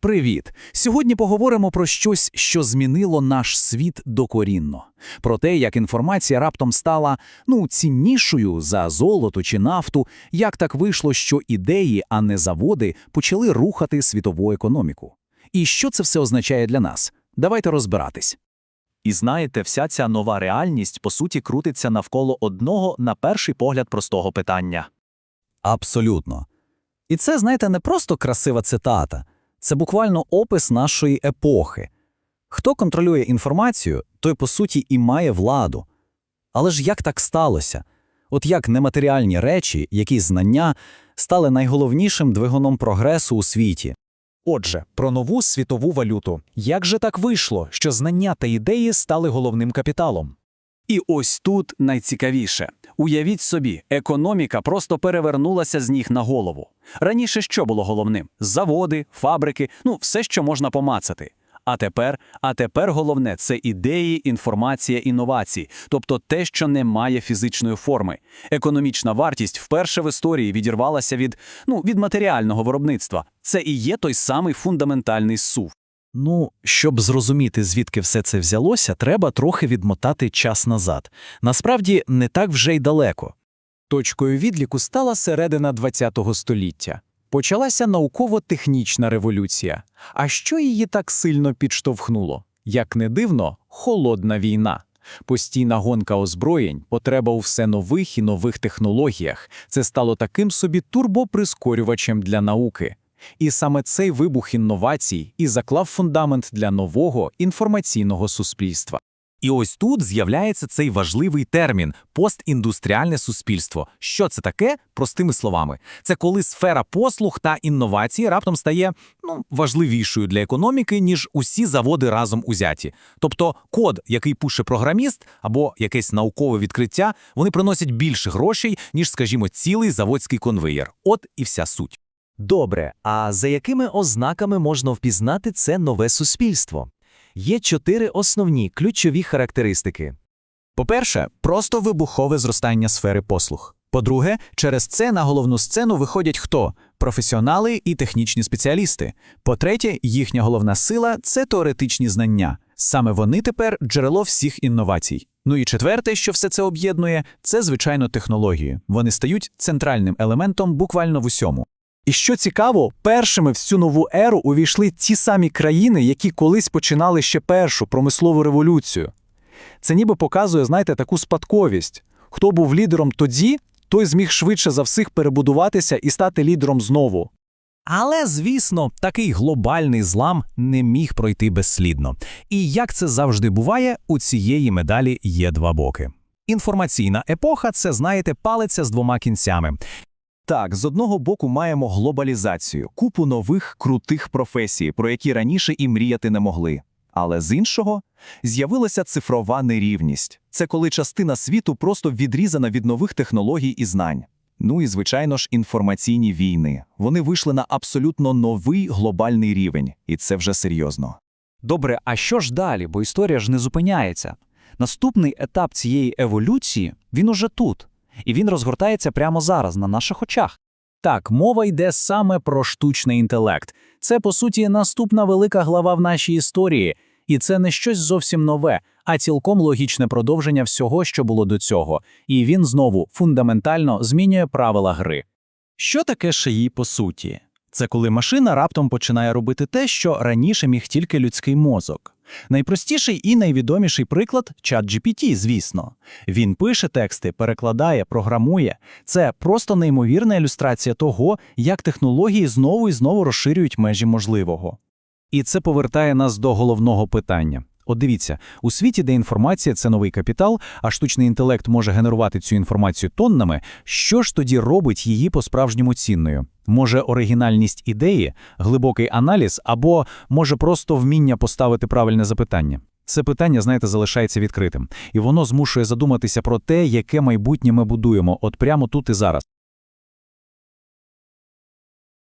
Привіт! Сьогодні поговоримо про щось, що змінило наш світ докорінно. Про те, як інформація раптом стала ну, ціннішою за золото чи нафту, як так вийшло, що ідеї, а не заводи, почали рухати світову економіку. І що це все означає для нас? Давайте розбиратись. І знаєте, вся ця нова реальність, по суті, крутиться навколо одного, на перший погляд, простого питання. Абсолютно. І це, знаєте, не просто красива цитата, це буквально опис нашої епохи. Хто контролює інформацію, той, по суті, і має владу. Але ж як так сталося? От як нематеріальні речі, якісь знання, стали найголовнішим двигуном прогресу у світі. Отже, про нову світову валюту. Як же так вийшло, що знання та ідеї стали головним капіталом? І ось тут найцікавіше. Уявіть собі, економіка просто перевернулася з ніг на голову. Раніше що було головним? Заводи, фабрики, ну все, що можна помацати. А тепер, а тепер головне це ідеї, інформація, інновації, тобто те, що не має фізичної форми. Економічна вартість вперше в історії відірвалася від, ну, від матеріального виробництва. Це і є той самий фундаментальний сув. Ну, щоб зрозуміти, звідки все це взялося, треба трохи відмотати час назад. Насправді, не так вже й далеко. Точкою відліку стала середина ХХ століття. Почалася науково-технічна революція. А що її так сильно підштовхнуло? Як не дивно, холодна війна. Постійна гонка озброєнь, потреба у все нових і нових технологіях це стало таким собі турбоприскорювачем для науки. І саме цей вибух інновацій і заклав фундамент для нового інформаційного суспільства. І ось тут з'являється цей важливий термін постіндустріальне суспільство. Що це таке? Простими словами, це коли сфера послуг та інновацій раптом стає ну, важливішою для економіки, ніж усі заводи разом узяті. Тобто код, який пише програміст або якесь наукове відкриття, вони приносять більше грошей, ніж, скажімо, цілий заводський конвеєр. От і вся суть. Добре, а за якими ознаками можна впізнати це нове суспільство? Є чотири основні ключові характеристики. По-перше, просто вибухове зростання сфери послуг. По-друге, через це на головну сцену виходять хто? Професіонали і технічні спеціалісти. По-третє, їхня головна сила це теоретичні знання. Саме вони тепер джерело всіх інновацій. Ну і четверте, що все це об'єднує, це звичайно технології. Вони стають центральним елементом буквально в усьому. І що цікаво, першими в цю нову еру увійшли ті самі країни, які колись починали ще першу промислову революцію. Це ніби показує, знаєте, таку спадковість. Хто був лідером тоді, той зміг швидше за всіх перебудуватися і стати лідером знову. Але, звісно, такий глобальний злам не міг пройти безслідно. І як це завжди буває, у цієї медалі є два боки. Інформаційна епоха це, знаєте, палиця з двома кінцями. Так, з одного боку маємо глобалізацію, купу нових крутих професій, про які раніше і мріяти не могли. Але з іншого з'явилася цифрова нерівність. Це коли частина світу просто відрізана від нових технологій і знань. Ну і, звичайно ж, інформаційні війни. Вони вийшли на абсолютно новий глобальний рівень, і це вже серйозно. Добре, а що ж далі? Бо історія ж не зупиняється. Наступний етап цієї еволюції він уже тут, і він розгортається прямо зараз, на наших очах. Так, мова йде саме про штучний інтелект. Це, по суті, наступна велика глава в нашій історії, і це не щось зовсім нове, а цілком логічне продовження всього, що було до цього, і він знову фундаментально змінює правила гри. Що таке шиї по суті? Це коли машина раптом починає робити те, що раніше міг тільки людський мозок. Найпростіший і найвідоміший приклад ChatGPT, звісно. Він пише тексти, перекладає, програмує. Це просто неймовірна ілюстрація того, як технології знову і знову розширюють межі можливого. І це повертає нас до головного питання. От дивіться, у світі, де інформація це новий капітал, а штучний інтелект може генерувати цю інформацію тоннами, що ж тоді робить її по-справжньому цінною? Може, оригінальність ідеї, глибокий аналіз, або може просто вміння поставити правильне запитання? Це питання, знаєте, залишається відкритим, і воно змушує задуматися про те, яке майбутнє ми будуємо, от прямо тут і зараз.